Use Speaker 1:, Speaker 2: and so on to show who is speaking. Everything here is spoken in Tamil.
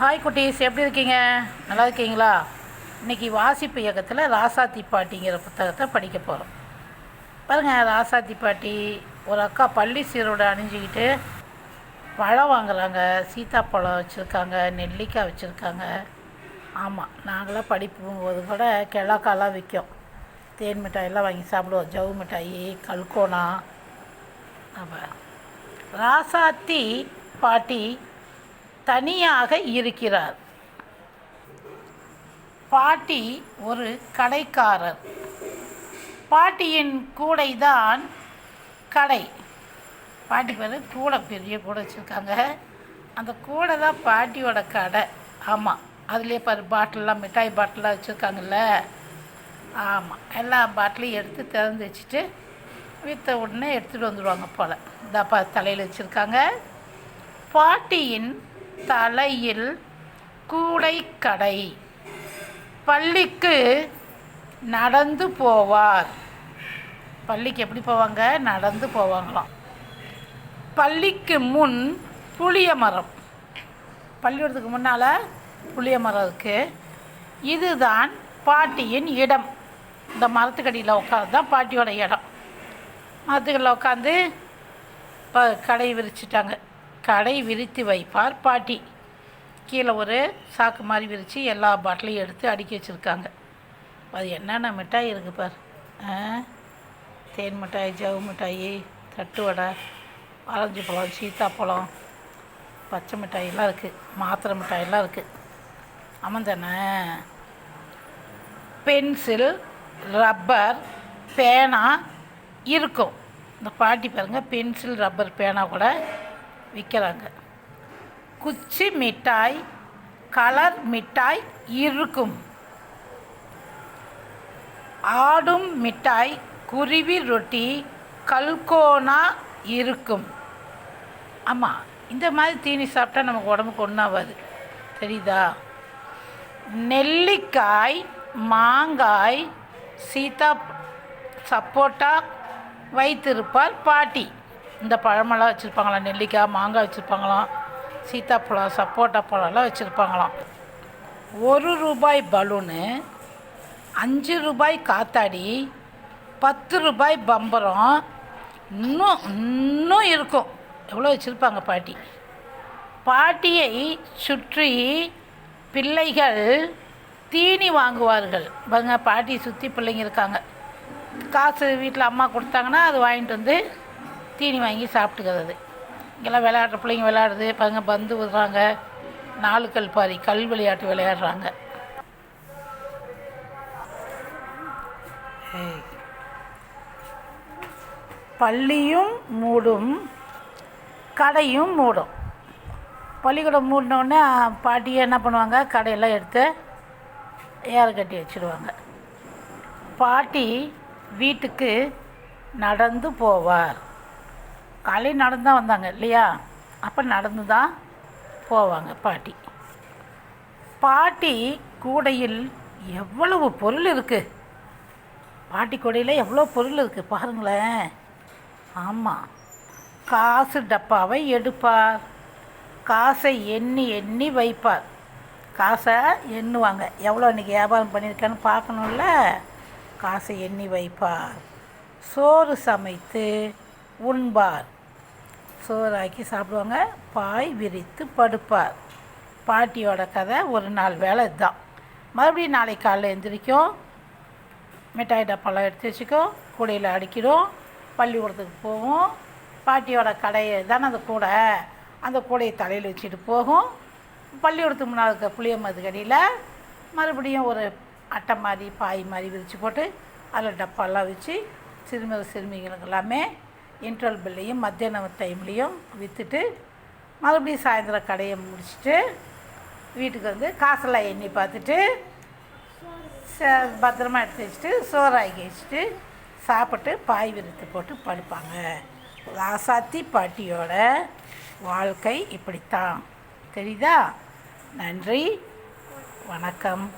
Speaker 1: ஹாய் குட்டீஸ். எப்படி இருக்கீங்க? நல்லா இருக்கீங்களா? இன்றைக்கி வாசிப்பு இயக்கத்தில் ராசாத்தி பாட்டிங்கிற புத்தகத்தை படிக்க போகிறோம் பாருங்கள் ராசாத்தி பாட்டி ஒரு அக்கா பள்ளி சீரோடு அணிஞ்சிக்கிட்டு பழம் வாங்குறாங்க சீத்தாப்பழம் வச்சுருக்காங்க நெல்லிக்காய் வச்சுருக்காங்க. ஆமாம் நாங்களாம் படிக்கும் போது கூட கிழக்காலாம் விற்கும். தேன் மிட்டாயெல்லாம் வாங்கி சாப்பிடுவோம். ஜவு மிட்டாயி கல்கோனா. அப்போ ராசாத்தி பாட்டி தனியாக இருக்கிறார். பாட்டி ஒரு கடைக்காரர். பாட்டியின் கூடைதான் கடை. பாட்டி பேர் கூடை பெரிய கூடை வச்சுருக்காங்க. அந்த கூடை தான் பாட்டியோட கடை. ஆமாம் அதுலேயே பாரு பாட்டிலெலாம் மிட்டாய் பாட்டிலாம் வச்சுருக்காங்கல்ல. ஆமாம் எல்லா பாட்டிலையும் எடுத்து திறந்து வச்சுட்டு விற்ற உடனே எடுத்துகிட்டு வந்துடுவாங்க போல். இதாப்பா தலையில் வச்சுருக்காங்க. பாட்டியின் தலையில் கூடைக்கடை. பள்ளிக்கு நடந்து போவார். பள்ளிக்கு எப்படி போவாங்க? நடந்து போவாங்களாம். பள்ளிக்கு முன் புளிய மரம். பள்ளிக்கூடத்துக்கு முன்னால் புளிய மரம் இருக்குது இதுதான் பாட்டியின் இடம். இந்த மரத்துக்கடியில் உட்காந்து தான் பாட்டியோட இடம். மரத்துக்கடியில் உட்காந்து இப்போ கடை விரிச்சிட்டாங்க. கடை விரித்து வைப்பார் பாட்டி. கீழே ஒரு சாக்கு மாதிரி விரித்து எல்லா பாட்டிலையும் எடுத்து அடுக்கி வச்சுருக்காங்க. அது என்னென்ன மிட்டாய் இருக்குது பார்? ஆ? தேன் மிட்டாய் ஜவு மிட்டாய் தட்டு வடை ஆரஞ்சு பழம் சீத்தாப்பழம் பச்சை மிட்டாயெல்லாம் இருக்குது மாத்திரை மிட்டாயெல்லாம் இருக்குது ஆமாம் தானே? பென்சில் ரப்பர் பேனா இருக்கும். இந்த பாட்டி பாருங்கள் பென்சில் ரப்பர் பேனா கூட விற்கிறாங்க குச்சி மிட்டாய் கலர் மிட்டாய் இருக்கும். ஆடும் மிட்டாய் குருவி ரொட்டி கல்கோனா இருக்கும். ஆமாம் இந்த மாதிரி தீனி சாப்பிட்டா நமக்கு உடம்புக்கு ஒன்றாகாது தெரியுதா? நெல்லிக்காய் மாங்காய் சீதா சப்போட்டா வைத்திருப்பார் பாட்டி. இந்த பழமெல்லாம் வச்சுருப்பாங்களாம் நெல்லிக்காய் மாங்காய் வச்சுருப்பாங்களாம் சீத்தாப்பழம் சப்போட்டா பழம்லாம் வச்சுருப்பாங்களாம். ஒரு ரூபாய் பலூனு அஞ்சு ரூபாய் காத்தாடி பத்து ரூபாய் பம்பரம் இன்னும் இன்னும் இருக்கும். எவ்வளோ வச்சுருப்பாங்க பாட்டி? பாட்டியை சுற்றி பிள்ளைகள் தீனி வாங்குவார்கள். பாருங்க பாட்டி சுற்றி பிள்ளைங்க இருக்காங்க. காசு வீட்டில் அம்மா கொடுத்தாங்கன்னா அது வாங்கிட்டு வந்து தீனி வாங்கி சாப்பிட்டுக்கிறது. இங்கெல்லாம் விளையாடுற பிள்ளைங்க விளையாடுது பங்க பந்து விடுறாங்க நாலு கல் பாரி கல் விளையாட்டு விளையாடுறாங்க. பள்ளியும் மூடும் கடையும் மூடும். பள்ளிக்கூடம் மூடினோடனே பாட்டி என்ன பண்ணுவாங்க? கடையெல்லாம் எடுத்து ஏற கட்டி வச்சுருவாங்க. பாட்டி வீட்டுக்கு நடந்து போவார். காலையில் நடந்து தான் வந்தாங்க இல்லையா? அப்போ நடந்து தான் போவாங்க பாட்டி. பாட்டி கூடையில் எவ்வளவு பொருள் இருக்குது பாட்டி கூடையில் எவ்வளோ பொருள் இருக்குது பாருங்களேன். ஆமாம் காசு டப்பாவை எடுப்பார். காசை எண்ணி எண்ணி வைப்பார். காசை எண்ணுவாங்க. எவ்வளோ இன்றைக்கி வியாபாரம் பண்ணியிருக்கேன்னு பார்க்கணும்ல? காசை எண்ணி வைப்பார். சோறு சமைத்து உண்பார். சோறாக்கி சாப்பிடுவாங்க பாய் விரித்து படுப்பார். பாட்டியோட கதை ஒரு நாள் வேலை இதுதான். மறுபடியும் நாளைக்கு காலைல எழுந்திரிக்கும் மிட்டாய் டப்பாலாம் எடுத்து வச்சுக்கோ கூடையில் அடிக்கிறோம் பள்ளிக்கூடத்துக்கு போவோம் பாட்டியோட கடையை தானே அந்த கூடை? அந்த கூடையை தலையில் வச்சுட்டு போகும். பள்ளிக்கூடத்துக்கு முன்னால் இருக்க புளிய மதுக்கடியில் மறுபடியும் ஒரு அட்டை மாதிரி பாய் மாதிரி விரித்து போட்டு அதில் டப்பாலாம் வச்சு சிறுமிகள் சிறுமிகளுக்கு எல்லாமே இன்டர்வல் பில்லையும் மத்தியான டைம்லேயும் விற்றுட்டு மறுபடியும் சாயந்தரம் கடையை முடிச்சுட்டு வீட்டுக்கு வந்து காசெல்லாம் எண்ணி பார்த்துட்டு ச- பத்திரமா எடுத்து வச்சுட்டு சோறாக்கி வச்சுட்டு சாப்பிட்டு பாய் விரித்து போட்டு படுப்பாங்க. ராசாத்தி பாட்டியோட வாழ்க்கை இப்படித்தான். தெரியுதா? நன்றி. வணக்கம்.